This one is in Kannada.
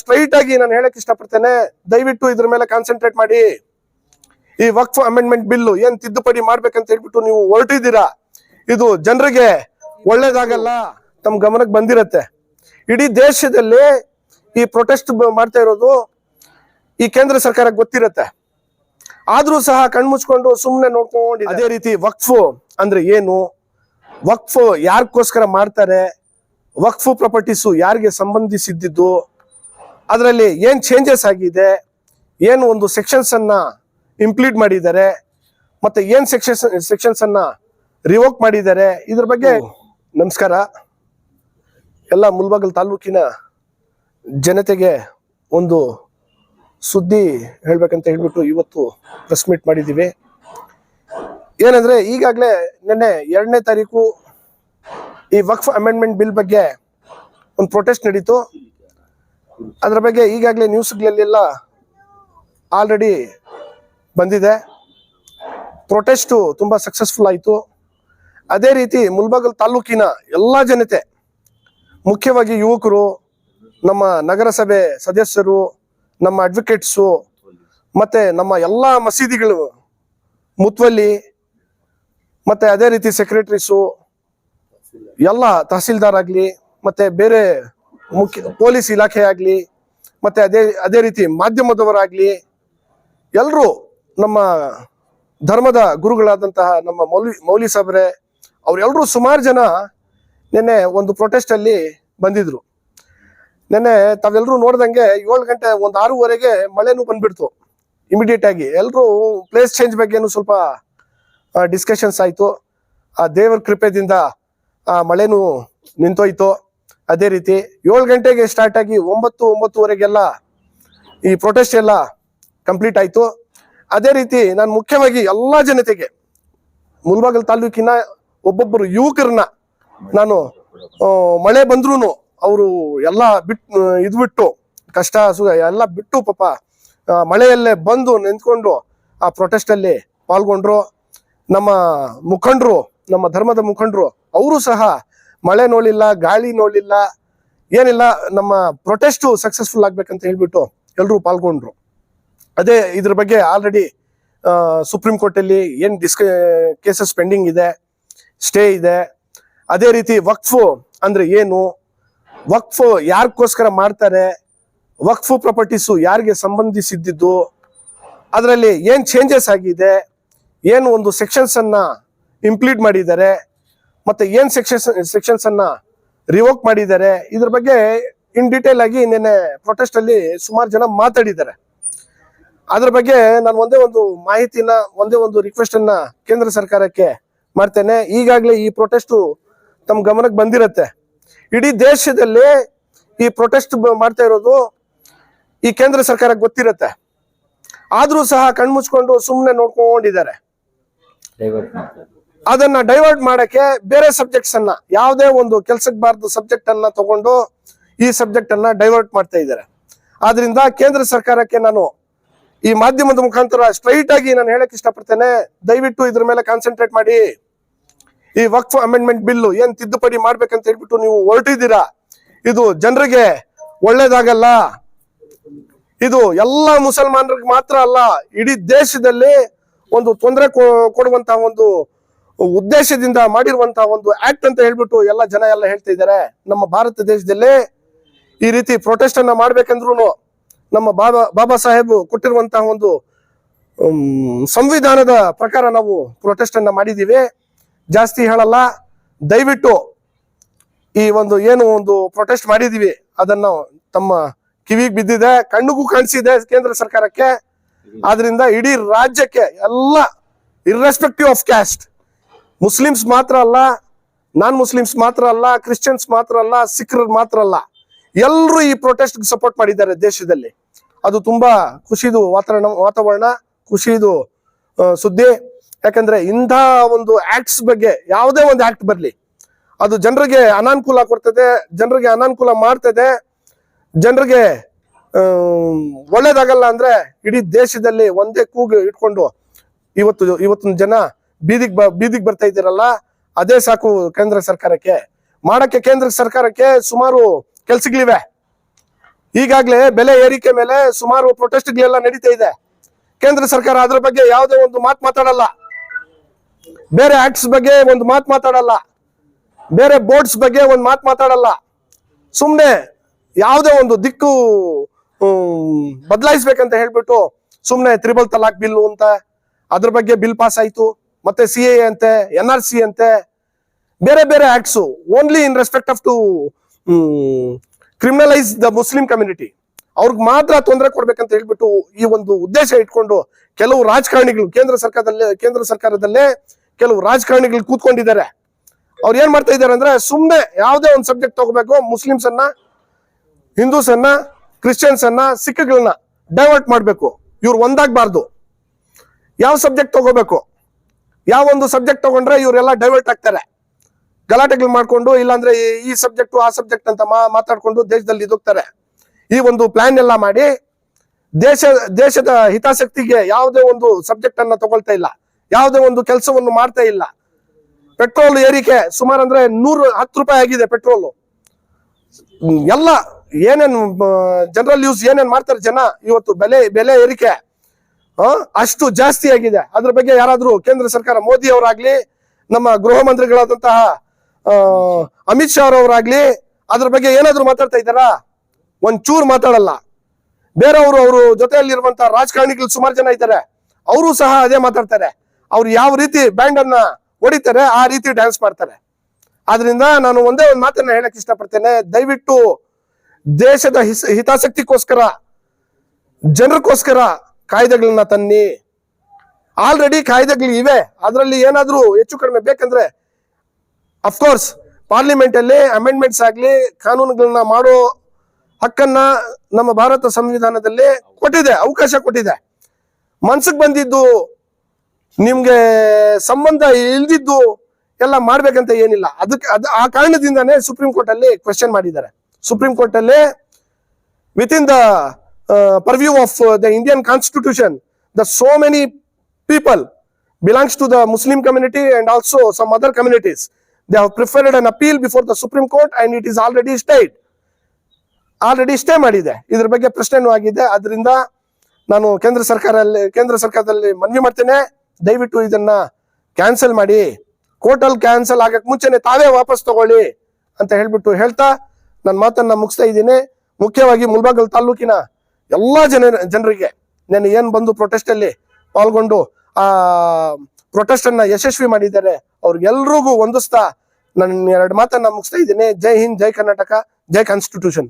ಸ್ಟ್ರೈಟ್ ಆಗಿ ನಾನು ಹೇಳಕ್ ಇಷ್ಟಪಡ್ತೇನೆ. ದಯವಿಟ್ಟು ಇದ್ರ ಮೇಲೆ ಕಾನ್ಸಂಟ್ರೇಟ್ ಮಾಡಿ. ಈ ವಕ್ಫ್ ಅಮೆಂಡ್ಮೆಂಟ್ ಬಿಲ್ ಏನ್ ತಿದ್ದುಪಡಿ ಮಾಡ್ಬೇಕಂತ ಹೇಳ್ಬಿಟ್ಟು ನೀವು ಹೊರಟಿದ್ದೀರಾ? ಇದು ಜನರಿಗೆ ಒಳ್ಳೇದಾಗಲ್ಲ ತಮ್ಮ ಗಮನಕ್ಕೆ ಬಂದಿರತ್ತೆ. ಇಡೀ ದೇಶದಲ್ಲಿ ಈ ಪ್ರೊಟೆಸ್ಟ್ ಮಾಡ್ತಾ ಇರೋದು ಈ ಕೇಂದ್ರ ಸರ್ಕಾರಕ್ಕೆ ಗೊತ್ತಿರತ್ತೆ. ಆದ್ರೂ ಸಹ ಕಣ್ಮುಚ್ಕೊಂಡು ಸುಮ್ಮನೆ ನೋಡ್ಕೊಂಡು ಅದೇ ರೀತಿ ವಕ್ಫ್ ಅಂದ್ರೆ ಏನು? ವಕ್ಫ್ ಯಾರ್ಗೋಸ್ಕರ ಮಾಡ್ತಾರೆ? ವಕ್ಫ್ ಪ್ರಾಪರ್ಟೀಸು ಯಾರಿಗೆ ಸಂಬಂಧಿಸಿದ್ದು? ಅದರಲ್ಲಿ ಏನು ಚೇಂಜಸ್ ಆಗಿದೆ ಏನು ಒಂದು ಸೆಕ್ಷನ್ಸ್ ಅನ್ನ ಇಂಪ್ಲೀಟ್ ಮಾಡಿದ್ದಾರೆ ಮತ್ತೆ ಏನು ಸೆಕ್ಷನ್ಸ್ ಸೆಕ್ಷನ್ಸ್ ಅನ್ನ ರಿವೋಕ್ ಮಾಡಿದ್ದಾರೆ ಇದ್ರ ಬಗ್ಗೆ ನಮಸ್ಕಾರ. ಎಲ್ಲ ಮುಲ್ಬಾಗಲ್ ತಾಲೂಕಿನ ಜನತೆಗೆ ಒಂದು ಸುದ್ದಿ ಹೇಳ್ಬೇಕಂತ ಹೇಳ್ಬಿಟ್ಟು ಇವತ್ತು ಪ್ರೆಸ್ ಮೀಟ್ ಮಾಡಿದ್ದೀವಿ. ಏನಂದ್ರೆ ಈಗಾಗಲೇ ನಿನ್ನೆ ಎರಡನೇ ತಾರೀಕು ಈ ವಕ್ಫ್ ಅಮೆಂಡ್ಮೆಂಟ್ ಬಿಲ್ ಬಗ್ಗೆ ಒಂದು ಪ್ರೊಟೆಸ್ಟ್ ನಡೀತು. ಅದರ ಬಗ್ಗೆ ಈಗಾಗಲೇ ನ್ಯೂಸ್ಗಳಲ್ಲೆಲ್ಲ ಆಲ್ರೆಡಿ ಬಂದಿದೆ. ಪ್ರೊಟೆಸ್ಟು ತುಂಬ ಸಕ್ಸಸ್ಫುಲ್ ಆಯಿತು. ಅದೇ ರೀತಿ ಮುಲ್ಬಾಗಲ್ ತಾಲೂಕಿನ ಎಲ್ಲ ಜನತೆ, ಮುಖ್ಯವಾಗಿ ಯುವಕರು, ನಮ್ಮ ನಗರಸಭೆ ಸದಸ್ಯರು, ನಮ್ಮ ಅಡ್ವೊಕೇಟ್ಸು ಮತ್ತೆ ನಮ್ಮ ಎಲ್ಲ ಮಸೀದಿಗಳು ಮುತ್ವಲ್ಲಿ, ಮತ್ತೆ ಅದೇ ರೀತಿ ಸೆಕ್ರೆಟರೀಸು ಎಲ್ಲ ತಹಸೀಲ್ದಾರ್ ಆಗಲಿ, ಮತ್ತೆ ಬೇರೆ ಮುಖ್ಯ ಪೊಲೀಸ್ ಇಲಾಖೆ ಆಗ್ಲಿ, ಮತ್ತೆ ಅದೇ ಅದೇ ರೀತಿ ಮಾಧ್ಯಮದವರಾಗ್ಲಿ ಎಲ್ಲರೂ ನಮ್ಮ ಧರ್ಮದ ಗುರುಗಳಾದಂತಹ ನಮ್ಮ ಮೌಲಿ ಮೌಲಿ ಸಾಬ್ರೆ ಅವರೆಲ್ಲರೂ ಸುಮಾರು ಜನ ನಿನ್ನೆ ಒಂದು ಪ್ರೊಟೆಸ್ಟ್ ಅಲ್ಲಿ ಬಂದಿದ್ರು. ನಿನ್ನೆ ತಾವೆಲ್ಲರೂ ನೋಡ್ದಂಗೆ ಏಳು ಗಂಟೆ, ಒಂದು ಆರೂವರೆಗೆ ಮಳೆನೂ ಬಂದ್ಬಿಡ್ತು ಇಮಿಡಿಯೇಟ್ ಆಗಿ. ಎಲ್ಲರೂ ಪ್ಲೇಸ್ ಚೇಂಜ್ ಬಗ್ಗೆನೂ ಸ್ವಲ್ಪ ಡಿಸ್ಕಷನ್ಸ್ ಆಯ್ತು. ಆ, ದೇವರ ಕೃಪೆದಿಂದ, ಆ, ಮಳೆನೂ ನಿಂತೋಯ್ತು. ಅದೇ ರೀತಿ ಏಳು ಗಂಟೆಗೆ ಸ್ಟಾರ್ಟ್ ಆಗಿ ಒಂಬತ್ತು, ಒಂಬತ್ತುವರೆಗೆಲ್ಲ ಈ ಪ್ರೊಟೆಸ್ಟ್ ಎಲ್ಲ ಕಂಪ್ಲೀಟ್ ಆಯ್ತು. ಅದೇ ರೀತಿ ನಾನು ಮುಖ್ಯವಾಗಿ ಎಲ್ಲ ಜನತೆಗೆ, ಮುಲ್ಬಾಗಲ್ ತಾಲೂಕಿನ ಒಬ್ಬೊಬ್ಬರು ಯುವಕರನ್ನ ನಾನು ಮಳೆ ಬಂದ್ರೂ ಅವರು ಎಲ್ಲ ಬಿಟ್ ಇದು ಬಿಟ್ಟು ಕಷ್ಟ ಸುಖ ಎಲ್ಲ ಬಿಟ್ಟು ಪಾಪ ಮಳೆಯಲ್ಲೇ ಬಂದು ನಿಂತ್ಕೊಂಡು ಆ ಪ್ರೊಟೆಸ್ಟ್ ಅಲ್ಲಿ ಪಾಲ್ಗೊಂಡ್ರು. ನಮ್ಮ ಮುಖಂಡರು, ನಮ್ಮ ಧರ್ಮದ ಮುಖಂಡರು, ಅವರು ಸಹ ಮಳೆ ನೋಡಿಲ್ಲ ಗಾಳಿ ನೋಡಿಲ್ಲ ಏನಿಲ್ಲ, ನಮ್ಮ ಪ್ರೊಟೆಸ್ಟ್ ಸಕ್ಸಸ್ಫುಲ್ ಆಗ್ಬೇಕಂತ ಹೇಳ್ಬಿಟ್ಟು ಎಲ್ಲರೂ ಪಾಲ್ಗೊಂಡ್ರು. ಅದೇ ಇದ್ರ ಬಗ್ಗೆ ಆಲ್ರೆಡಿ ಸುಪ್ರೀಂ ಕೋರ್ಟ್ ಅಲ್ಲಿ ಏನ್ ಡಿಸ್ಕ ಕೇಸಸ್ ಪೆಂಡಿಂಗ್ ಇದೆ ಸ್ಟೇ ಇದೆ. ಅದೇ ರೀತಿ ವಕ್ಫ್ ಅಂದ್ರೆ ಏನು? ವಕ್ಫ್ ಯಾರಿಗೋಸ್ಕರ ಮಾಡ್ತಾರೆ? ವಕ್ಫ್ ಪ್ರಾಪರ್ಟೀಸು ಯಾರಿಗೆ ಸಂಬಂಧಿಸಿದ್ದು? ಅದರಲ್ಲಿ ಏನು ಚೇಂಜಸ್ ಆಗಿದೆ? ಏನು ಒಂದು ಸೆಕ್ಷನ್ಸ್ ಅನ್ನ ಇಂಪ್ಲೀಟ್ ಮಾಡಿದ್ದಾರೆ? ಮತ್ತೆ ಏನ್ ಸೆಕ್ಷನ್ಸ್ ಸೆಕ್ಷನ್ಸ್ ಅನ್ನ ರಿವೋಕ್ ಮಾಡಿದ್ದಾರೆ, ಇದ್ರ ಬಗ್ಗೆ ಇನ್ ಡೀಟೇಲ್ ಆಗಿ ನಿನ್ನೆ ಪ್ರೊಟೆಸ್ಟ್ ಅಲ್ಲಿ ಸುಮಾರು ಜನ ಮಾತಾಡಿದ್ದಾರೆ. ಅದ್ರ ಬಗ್ಗೆ ನಾನು ಒಂದೇ ಒಂದು ಮಾಹಿತಿನ, ಒಂದೇ ಒಂದು ರಿಕ್ವೆಸ್ಟ್ ಅನ್ನ ಕೇಂದ್ರ ಸರ್ಕಾರಕ್ಕೆ ಮಾಡ್ತೇನೆ. ಈಗಾಗಲೇ ಈ ಪ್ರೊಟೆಸ್ಟ್ ತಮ್ಮ ಗಮನಕ್ಕೆ ಬಂದಿರತ್ತೆ. ಇಡೀ ದೇಶದಲ್ಲಿ ಈ ಪ್ರೊಟೆಸ್ಟ್ ಮಾಡ್ತಾ ಇರೋದು ಈ ಕೇಂದ್ರ ಸರ್ಕಾರಕ್ಕೆ ಗೊತ್ತಿರತ್ತೆ. ಆದ್ರೂ ಸಹ ಕಣ್ಮುಚ್ಕೊಂಡು ಸುಮ್ಮನೆ ನೋಡ್ಕೊಂಡಿದ್ದಾರೆ. ಅದನ್ನ ಡೈವರ್ಟ್ ಮಾಡಕ್ಕೆ ಬೇರೆ ಸಬ್ಜೆಕ್ಟ್ಸ್ ಅನ್ನ, ಯಾವುದೇ ಒಂದು ಕೆಲ್ಸಕ್ಕೆ ಬಾರದ ಸಬ್ಜೆಕ್ಟ್ ಅನ್ನ ತಗೊಂಡು ಈ ಸಬ್ಜೆಕ್ಟ್ ಅನ್ನ ಡೈವರ್ಟ್ ಮಾಡ್ತಾ ಇದ್ದಾರೆ. ಆದ್ರಿಂದ ಕೇಂದ್ರ ಸರ್ಕಾರಕ್ಕೆ ನಾನು ಈ ಮಾಧ್ಯಮದ ಮುಖಾಂತರ ಸ್ಟ್ರೈಟ್ ಆಗಿ ನಾನು ಹೇಳಕ್ ಇಷ್ಟಪಡ್ತೇನೆ. ದಯವಿಟ್ಟು ಇದ್ರ ಮೇಲೆ ಕಾನ್ಸಂಟ್ರೇಟ್ ಮಾಡಿ. ಈ ವಕ್ಫ್ ಅಮೆಂಡ್ಮೆಂಟ್ ಬಿಲ್ಲು ಏನ್ ತಿದ್ದುಪಡಿ ಮಾಡ್ಬೇಕಂತ ಹೇಳ್ಬಿಟ್ಟು ನೀವು ಹೊರಟಿದ್ದೀರಾ? ಇದು ಜನರಿಗೆ ಒಳ್ಳೇದಾಗಲ್ಲ. ಇದು ಎಲ್ಲ ಮುಸಲ್ಮಾನರಿಗೆ ಮಾತ್ರ ಅಲ್ಲ, ಇಡೀ ದೇಶದಲ್ಲಿ ಒಂದು ತೊಂದರೆ ಕೊಡುವಂತಹ ಒಂದು ಉದ್ದೇಶದಿಂದ ಮಾಡಿರುವಂತಹ ಒಂದು ಆಕ್ಟ್ ಅಂತ ಹೇಳ್ಬಿಟ್ಟು ಎಲ್ಲ ಜನ ಎಲ್ಲ ಹೇಳ್ತಾ ಇದ್ದಾರೆ. ನಮ್ಮ ಭಾರತ ದೇಶದಲ್ಲಿ ಈ ರೀತಿ ಪ್ರೊಟೆಸ್ಟ್ ಅನ್ನ ಮಾಡ್ಬೇಕಂದ್ರೂ ನಮ್ಮ ಬಾಬಾ ಬಾಬಾ ಸಾಹೇಬ್ ಕೊಟ್ಟಿರುವಂತಹ ಒಂದು ಸಂವಿಧಾನದ ಪ್ರಕಾರ ನಾವು ಪ್ರೊಟೆಸ್ಟ್ ಅನ್ನ ಮಾಡಿದೀವಿ ಜಾಸ್ತಿ ಹೇಳಲ್ಲ, ದಯವಿಟ್ಟು ಈ ಒಂದು ಏನು ಒಂದು ಪ್ರೊಟೆಸ್ಟ್ ಮಾಡಿದೀವಿ ಅದನ್ನ ತಮ್ಮ ಕಿವಿಗೆ ಬಿದ್ದಿದೆ, ಕಣ್ಣಿಗೂ ಕಾಣಿಸಿದೆ ಕೇಂದ್ರ ಸರ್ಕಾರಕ್ಕೆ. ಆದ್ರಿಂದ ಇಡೀ ರಾಜ್ಯಕ್ಕೆ ಎಲ್ಲ ಇರ್ರೆಸ್ಪೆಕ್ಟಿವ್ ಆಫ್ ಕ್ಯಾಸ್ಟ್ ಮುಸ್ಲಿಮ್ಸ್ ಮಾತ್ರ ಅಲ್ಲ ನಾನ್ ಮುಸ್ಲಿಮ್ಸ್ ಮಾತ್ರ ಅಲ್ಲ ಕ್ರಿಶ್ಚಿಯನ್ಸ್ ಮಾತ್ರ ಅಲ್ಲ ಸಿಖ್ರು ಮಾತ್ರ ಅಲ್ಲ. ಎಲ್ಲರೂ ಈ ಪ್ರೊಟೆಸ್ಟ್ ಸಪೋರ್ಟ್ ಮಾಡಿದ್ದಾರೆ ದೇಶದಲ್ಲಿ. ಅದು ತುಂಬಾ ಖುಷಿದು ವಾತಾವರಣ ವಾತಾವರಣ, ಖುಷಿದು ಸುದ್ದಿ. ಯಾಕಂದ್ರೆ ಇಂಥ ಒಂದು ಆಕ್ಟ್ಸ್ ಬಗ್ಗೆ ಯಾವುದೇ ಒಂದು ಆಕ್ಟ್ ಬರಲಿ, ಅದು ಜನರಿಗೆ ಅನಾನುಕೂಲ ಕೊಡ್ತದೆ, ಜನರಿಗೆ ಅನಾನುಕೂಲ ಮಾಡ್ತದೆ, ಜನರಿಗೆ ಒಳ್ಳೇದಾಗಲ್ಲ ಅಂದ್ರೆ ಇಡೀ ದೇಶದಲ್ಲಿ ಒಂದೇ ಕೂಗು ಇಟ್ಕೊಂಡು ಇವತ್ತು, ಇವತ್ತಿನ ಜನ ಬೀದಿಗೆ ಬ ಬೀದಿಗೆ ಬರ್ತಾ ಇದ್ದೀರಲ್ಲ, ಅದೇ ಸಾಕು ಕೇಂದ್ರ ಸರ್ಕಾರಕ್ಕೆ. ಮಾಡಕ್ಕೆ ಕೇಂದ್ರ ಸರ್ಕಾರಕ್ಕೆ ಸುಮಾರು ಕೆಲ್ಸಗಳಿವೆ. ಈಗಾಗಲೇ ಬೆಲೆ ಏರಿಕೆ ಮೇಲೆ ಸುಮಾರು ಪ್ರೊಟೆಸ್ಟ್ಗಳೆಲ್ಲ ನಡೀತಾ ಇದೆ. ಕೇಂದ್ರ ಸರ್ಕಾರ ಅದ್ರ ಬಗ್ಗೆ ಯಾವುದೇ ಒಂದು ಮಾತು ಮಾತಾಡಲ್ಲ. ಬೇರೆ ಆಕ್ಟ್ಸ್ ಬಗ್ಗೆ ಒಂದು ಮಾತು ಮಾತಾಡಲ್ಲ. ಬೇರೆ ಬೋರ್ಡ್ಸ್ ಬಗ್ಗೆ ಒಂದು ಮಾತು ಮಾತಾಡಲ್ಲ. ಸುಮ್ಮನೆ ಯಾವುದೇ ಒಂದು ದಿಕ್ಕು ಬದಲಾಯಿಸ್ಬೇಕಂತ ಹೇಳ್ಬಿಟ್ಟು ಸುಮ್ಮನೆ ತ್ರಿಬಲ್ ತಲಾಕ್ ಬಿಲ್ಲು ಅಂತ, ಅದ್ರ ಬಗ್ಗೆ ಬಿಲ್ ಪಾಸ್ ಆಯ್ತು. ಮತ್ತೆ ಸಿ ಎ ಅಂತೆ ಎನ್ ಆರ್ ಸಿ ಅಂತೆ, ಬೇರೆ ಬೇರೆ acts only in respect of to criminalise the Muslim community ಅವ್ರಿಗೆ ಮಾತ್ರ ತೊಂದರೆ ಕೊಡ್ಬೇಕಂತ ಹೇಳ್ಬಿಟ್ಟು ಈ ಒಂದು ಉದ್ದೇಶ ಇಟ್ಕೊಂಡು ಕೆಲವು ರಾಜಕಾರಣಿಗಳು ಕೇಂದ್ರ ಸರ್ಕಾರದಲ್ಲಿ, ಕೇಂದ್ರ ಸರ್ಕಾರದಲ್ಲೇ ಕೆಲವು ರಾಜಕಾರಣಿಗಳು ಕೂತ್ಕೊಂಡಿದ್ದಾರೆ. ಅವ್ರು ಏನ್ ಮಾಡ್ತಾ ಇದ್ದಾರೆ ಅಂದ್ರೆ ಸುಮ್ಮನೆ ಯಾವುದೇ ಒಂದು ಸಬ್ಜೆಕ್ಟ್ ತಗೋಬೇಕು ಮುಸ್ಲಿಮ್ಸ್ ಅನ್ನ ಹಿಂದೂಸ್ ಅನ್ನ ಕ್ರಿಶ್ಚಿಯನ್ಸ್ ಅನ್ನ ಸಿಖ್ಗಳನ್ನ ಡೈವರ್ಟ್ ಮಾಡಬೇಕು. ಇವ್ರು ಒಂದಾಗಬಾರ್ದು. ಯಾವ ಸಬ್ಜೆಕ್ಟ್ ತಗೋಬೇಕು? ಯಾವ ಒಂದು ಸಬ್ಜೆಕ್ಟ್ ತಗೊಂಡ್ರೆ ಇವರೆಲ್ಲ ಡೈವರ್ಟ್ ಆಗ್ತಾರೆ. ಗಲಾಟೆಗಳು ಮಾಡ್ಕೊಂಡು, ಇಲ್ಲಾಂದ್ರೆ ಈ- ಸಬ್ಜೆಕ್ಟ್ ಆ ಸಬ್ಜೆಕ್ಟ್ ಅಂತ ಮಾತಾಡ್ಕೊಂಡು ದೇಶದಲ್ಲಿ ಇದುಕ್ತಾರೆ ಈ ಒಂದು ಪ್ಲಾನ್ ಎಲ್ಲ ಮಾಡಿ ದೇಶ, ದೇಶದ ಹಿತಾಸಕ್ತಿಗೆ ಯಾವುದೇ ಒಂದು ಸಬ್ಜೆಕ್ಟ್ ಅನ್ನ ತಗೊಳ್ತಾ ಇಲ್ಲ. ಯಾವುದೇ ಒಂದು ಕೆಲಸವನ್ನು ಮಾಡ್ತಾ ಇಲ್ಲ. ಪೆಟ್ರೋಲ್ ಏರಿಕೆ ಸುಮಾರು ಅಂದ್ರೆ ನೂರು, ಹತ್ತು ರೂಪಾಯಿ ಆಗಿದೆ ಪೆಟ್ರೋಲು. ಎಲ್ಲ ಏನೇನು ಜನರಲ್ ಯೂಸ್ ಏನೇನ್ ಮಾಡ್ತಾರೆ ಜನ, ಇವತ್ತು ಬೆಲೆ ಬೆಲೆ ಏರಿಕೆ. ಅಷ್ಟು ಜಾಸ್ತಿ ಆಗಿದೆ. ಅದ್ರ ಬಗ್ಗೆ ಯಾರಾದ್ರೂ ಕೇಂದ್ರ ಸರ್ಕಾರ, ಮೋದಿ ಅವರಾಗ್ಲಿ, ನಮ್ಮ ಗೃಹ ಮಂತ್ರಿಗಳಾದಂತಹ ಅಮಿತ್ ಶಾ ಅವರಾಗ್ಲಿ ಅದ್ರ ಬಗ್ಗೆ ಏನಾದ್ರು ಮಾತಾಡ್ತಾ ಇದ್ದಾರಾ? ಒಂಚೂರು ಮಾತಾಡಲ್ಲ. ಬೇರೆಯವರು ಅವರು ಜೊತೆಯಲ್ಲಿರುವಂತಹ ರಾಜಕಾರಣಿಗಳು ಸುಮಾರು ಜನ ಇದ್ದಾರೆ. ಅವರು ಸಹ ಅದೇ ಮಾತಾಡ್ತಾರೆ. ಅವ್ರು ಯಾವ ರೀತಿ ಬ್ಯಾಂಡ್ ಅನ್ನ ಹೊಡಿತಾರೆ, ಆ ರೀತಿ ಡ್ಯಾನ್ಸ್ ಮಾಡ್ತಾರೆ. ಆದ್ರಿಂದ ನಾನು ಒಂದೇ ಒಂದು ಮಾತನ್ನ ಹೇಳಕ್ ಇಷ್ಟಪಡ್ತೇನೆ. ದಯವಿಟ್ಟು ದೇಶದ ಹಿತಾಸಕ್ತಿಗೋಸ್ಕರ, ಜನರಿಗೋಸ್ಕರ ಕಾಯ್ದೆಗಳನ್ನ ತನ್ನಿ. ಆಲ್ರೆಡಿ ಕಾಯ್ದೆಗಳು ಇವೆ. ಅದರಲ್ಲಿ ಏನಾದರೂ ಹೆಚ್ಚು ಕಡಿಮೆ ಬೇಕಂದ್ರೆ ಅಫ್ಕೋರ್ಸ್ ಪಾರ್ಲಿಮೆಂಟ್ ಅಲ್ಲಿ ಅಮೆಂಡ್ಮೆಂಟ್ಸ್ ಆಗಲಿ ಕಾನೂನುಗಳನ್ನ ಮಾಡೋ ಹಕ್ಕನ್ನ ನಮ್ಮ ಭಾರತ ಸಂವಿಧಾನದಲ್ಲಿ ಕೊಟ್ಟಿದೆ ಅವಕಾಶ ಕೊಟ್ಟಿದೆ. ಮನ್ಸಿಗೆ ಬಂದಿದ್ದು ನಿಮ್ಗೆ ಸಂಬಂಧ ಇಲ್ದಿದ್ದು ಎಲ್ಲ ಮಾಡ್ಬೇಕಂತ ಏನಿಲ್ಲ. ಅದಕ್ಕೆ ಅದ್ ಆ ಕಾರಣದಿಂದಾನೇ ಸುಪ್ರೀಂ ಕೋರ್ಟ್ ಅಲ್ಲಿ ಕ್ವೆಶನ್ ಮಾಡಿದ್ದಾರೆ. ಸುಪ್ರೀಂ ಕೋರ್ಟ್ ಅಲ್ಲಿ with in uh, purview of uh, the Indian constitution, the so many people belongs to the Muslim community and also some other communities. They have preferred an appeal before the Supreme Court and it is already stayed. Already stay ಮಾಡಿದೆ ಇದ್ರ ಬಗ್ಗೆ ಪ್ರಶ್ನೆನೂ ಆಗಿದೆ ಅದರಿಂದ ನಾನು ಕೇಂದ್ರ ಸರ್ಕಾರಲ್ಲಿ ಕೇಂದ್ರ ಸರ್ಕಾರದಲ್ಲಿ ಮನವಿ ಮಾಡ್ತೇನೆ ದಯವಿಟ್ಟು ಇದನ್ನ ಕ್ಯಾನ್ಸಲ್ ಮಾಡಿ ಕೋರ್ಟಲ್ ಕ್ಯಾನ್ಸಲ್ ಆಗಕ್ ಮುಂಚೆನೆ ತಾವೇ ವಾಪಸ್ ತಗೊಳ್ಳಿ ಅಂತ ಹೇಳ್ಬಿಟ್ಟು ಹೇಳ್ತಾ ನನ್ನ ಮಾತನ್ನ ಮುಗಿಸ್ತಾ ಇದ್ದೀನಿ ಮುಖ್ಯವಾಗಿ ಮುಲ್ಬಾಗಲ್ ತಾಲೂಕಿನ ಎಲ್ಲಾ ಜನ ಜನರಿಗೆ ನಾನು ಏನು ಬಂದು ಪ್ರೊಟೆಸ್ಟ್ ಅಲ್ಲಿ ಪಾಲ್ಗೊಂಡು, ಆ ಪ್ರೊಟೆಸ್ಟ್ ಅನ್ನ ಯಶಸ್ವಿ ಮಾಡಿದ್ದಾರೆ. ಅವ್ರಿಗೆಲ್ರಿಗೂ ಹೊಂದಿಸ್ತಾ ನನ್ನ ಎರಡು ಮಾತನ್ನ ಮುಗಿಸ್ತಾ ಇದ್ದೀನಿ. ಜೈ ಹಿಂದ್, ಜೈ ಕರ್ನಾಟಕ, ಜೈ ಕಾನ್ಸ್ಟಿಟ್ಯೂಷನ್